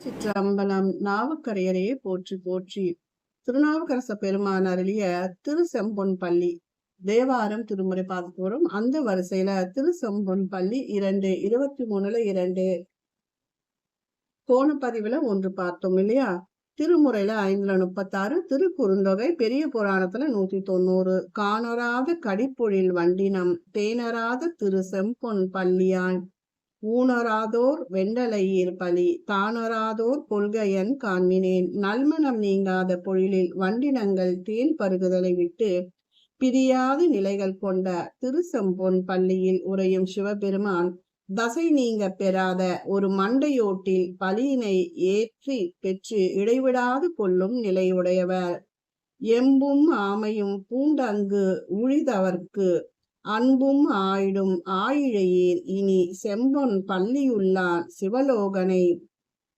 சிற்றம்பலம் நாவுக்கரையரையே போற்றி போற்றி. திருநாவுக்கரச பெருமான் அருளிய திருசெம்பொன் பள்ளி தேவாரம் திருமுறை பார்க்க போறோம் அந்த வரிசையில திருசெம்பொன் பள்ளி இரண்டு இருபத்தி மூணுல இரண்டு. போன பதிவுல ஒன்று பார்த்தோம் இல்லையா? திருமுறையில ஐந்துல முப்பத்தாறு திருக்குறுந்தொகை பெரிய புராணத்துல நூத்தி தொண்ணூறு காணராத கடிப்பொழில் வண்டினம் தேனராத திரு செம்பொன் பள்ளியான் ஊனராதோர் வெண்டலையீர் பலி தானராதோர் கொள்கையன் காண்மினேன் நல்மணம் நீங்காத பொழிலில் வண்டினங்கள் தேன் பருகுதலை விட்டு பிரியாத நிலைகள் கொண்ட திருசெம்பொன் பள்ளியில் உறையும் சிவபெருமான் தசை நீங்க பெறாத ஒரு மண்டையோட்டில் பலியினை ஏற்றி பெற்று இடைவிடாது கொள்ளும் நிலையுடையவர் எம்பும் ஆமையும் பூண்டங்கு உழிதவர்க்கு அன்பும் ஆயிடும். ஆயிழையீர் இனி செம்பொன் பள்ளியுள்ளான் சிவலோகனை.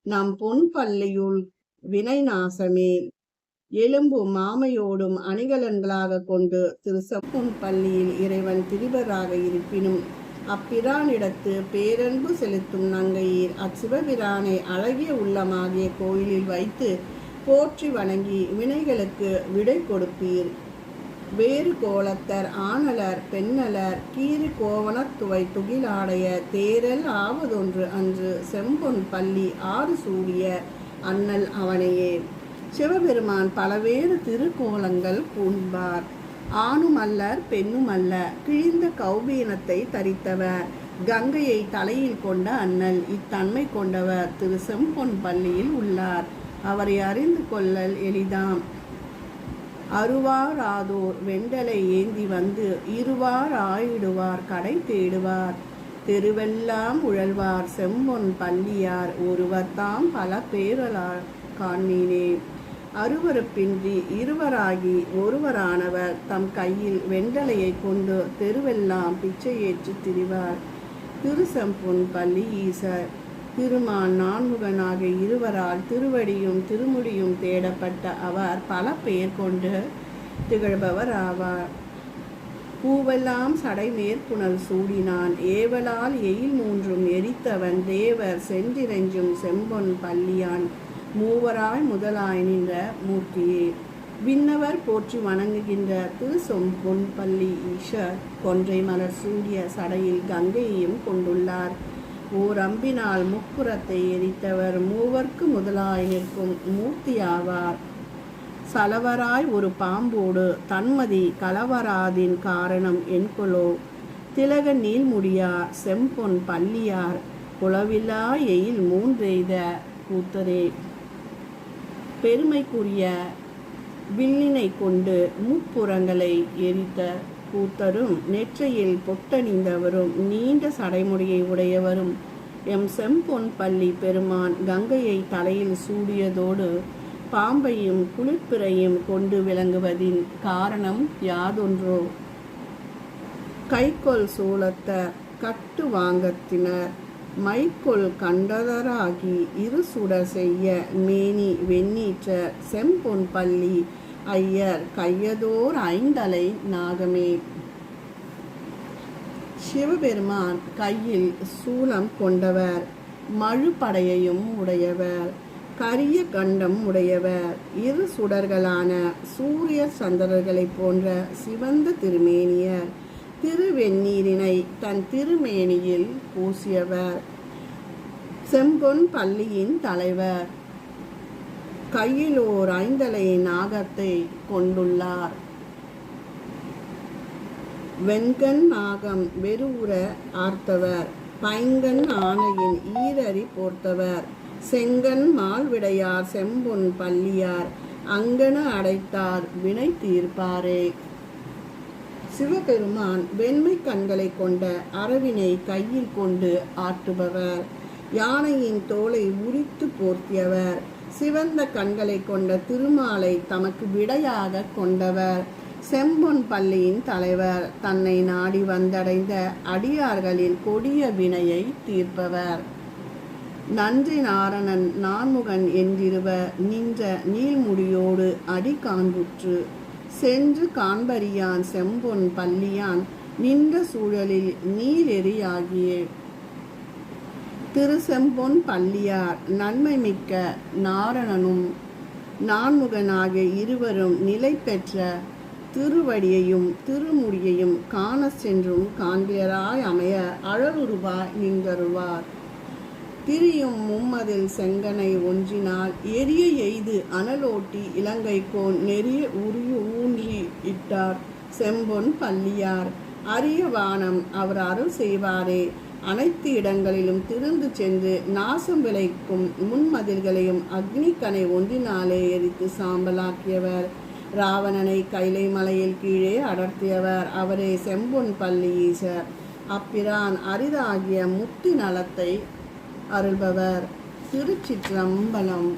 நம் பொன் பள்ளியுள் வினை நாசமே. எலும்பும் மாமையோடும் அணிகலன்களாக கொண்டு திரு செம்பொன் பள்ளியில் இறைவன் திரிபராக இருப்பினும் அப்பிரானிடத்து பேரன்பு செலுத்தும் நங்கையீர் அச்சிவபிரானை அழகிய உள்ளமாகிய கோயிலில் வைத்து போற்றி வணங்கி வினைகளுக்கு விடை கொடுப்பீர். வேறு கோலத்தர் ஆனலர் பெண்ணலர் கீறு கோவணத்துவை துகிலாடைய தேரல் ஆவதொன்று அன்று செம்பொன் பள்ளி ஆறு சூடிய அண்ணல் அவனையே. சிவபெருமான் பலவேறு திருக்கோலங்கள் பூண்பார் ஆணும் அல்லர் கிழிந்த கௌபீனத்தை தரித்தவர். கங்கையை தலையில் கொண்ட அண்ணல் இத்தன்மை கொண்டவர் திரு செம்பொன் பள்ளியில் உள்ளார். அவரை அறிந்து கொள்ளல் எளிதாம். அருவாராதோர் வெண்டலை ஏந்தி வந்து இருவார் ஆயிடுவார் கடை தேடுவார். தெருவெல்லாம் உழல்வார் செம்பொன் பள்ளியார் ஒருவர்தாம் பல பேரலார் காண்மீனே. அருவருப்பின்றி இருவராகி ஒருவரானவர் தம் கையில் வெண்டலையை கொண்டு தெருவெல்லாம் பிச்சை ஏற்றி திரிவார். திருசம்பொன் பள்ளி ஈசர் திருமான் நான்முகனாக இருவரால் திருவடியும் திருமுடியும் தேடப்பட்ட அவர் பல பெயர் கொண்டு திகழ்பவர் ஆவார். பூவெல்லாம் சடை மேற்புணல் சூடினான். ஏவலால் எயில் மூன்றும் எரித்தவன் தேவர் செந்திரஞ்சும் செம்பொன் பள்ளியான் மூவராய் முதலாய் நின்ற மூர்த்தியே. விண்ணவர் போற்றி வணங்குகின்ற திரு பொன் பள்ளி ஈஷர் கொன்றை மலர் சூடிய சடையில் கங்கையையும் கொண்டுள்ளார். ஓர் அம்பினால் முப்புறத்தை எரித்தவர் மூவர்க்கு முதலாய் நிற்கும் மூர்த்தியாவார். சலவராய் ஒரு பாம்போடு தன்மதி கலவராதின் காரணம் என்கொலோ. திலக நீள்முடியார் செம்பொன் பள்ளியார் குளவில்லா எயில் மூன்றெய்த கூத்தரே. பெருமைக்குரிய வில்லினை கொண்டு முப்புறங்களை எரித்த கூத்தரும் நெற்றியில் பொட்டணிந்தவரும் நீண்ட சடைமுடியை உடையவரும். எம் செம்பொன் பள்ளி பெருமான் கங்கையை தலையில் சூடியதோடு பாம்பையும் குளிர்பிறையும் கொண்டு விளங்குவதின் காரணம் யாதொன்றோ? கைக்கொள் சூழத்த கட்டு வாங்கத்தினர் மைக்கொள் கண்டதராகி இரு சுடர் செய்ய மேனி வெண்ணீற்ற செம்பொன் பள்ளி ஐயர் கையதோர் ஐந்தலை நாகமே. சிவபெருமான் கையில் சூலம் கொண்டவர் மழுப்படையையும் உடையவர் கரிய கண்டம் உடையவர் இரு சுடர்களான சூரிய சந்திரர்களை போன்ற சிவந்த திருமேனியர் திருவெந்நீரினை தன் திருமேனியில் பூசியவர் செம்பொன் பள்ளியின் தலைவர் கையில் ஓர் ஐந்தலை நாகத்தை கொண்டுள்ளார். வெண்கண் நாகம் வெறுவுற ஆர்த்தவர். பைங்கண் ஆணையின் ஈரறி போர்த்தவர். செங்கன் மால்விடையார் செம்பொன் பள்ளியார். அங்கன அடைத்தார் வினை தீர்ப்பாரே. சிவபெருமான் வெண்மை கண்களை கொண்ட அரவினை கையில் கொண்டு ஆட்டுபவர். யானையின் தோலை உரித்து போர்த்தியவர். சிவந்த கண்களை கொண்ட திருமாலை தமக்கு விடையாக கொண்டவர். செம்பொன் பள்ளியின் தலைவர். தன்னை நாடி வந்தடைந்த அடியார்களின் கொடிய வினையை தீர்ப்பவர். நன்றி நாரணன் நான்முகன் என்றிருவ நின்ற நீள்முடியோடு அடி காண்புற்று சென்று காண்பறியான் செம்பொன் பள்ளியான். நின்ற சூழலில் நீரெறியாகியே. திருசெம்பொன் பள்ளியார் நன்மை மிக்க நாரணனும் நான்முகனாகிய இருவரும் நிலை பெற்ற திருவடியையும் திருமுடியையும் காண சென்றும் காண்பியராய் அமைய அழலுருவாய் நின்றருவார் திரியும் மும்மதில் செங்கனை ஒன்றினால் எரிய எய்து அனலோட்டி இலங்கைக்கோன் நெறிய உரிய ஊன்றி இட்டார் செம்பொன் பள்ளியார். அரிய வானம் அவர் அருள் செய்வாரே அனைத்து இடங்களிலும் திருந்து சென்று நாசம் விளைக்கும் முன்மதில்களையும் அக்னிக்கனை ஒன்றினாலே எரித்து சாம்பலாக்கியவர். ராவணனை கைலை மலையில் கீழே அடர்த்தியவர். அவரே செம்பொன் பள்ளி ஈசர். அப்பிரான் அரிதாகிய முத்தி நலத்தை அருள்பவர். திருச்சிற்றம்பலம்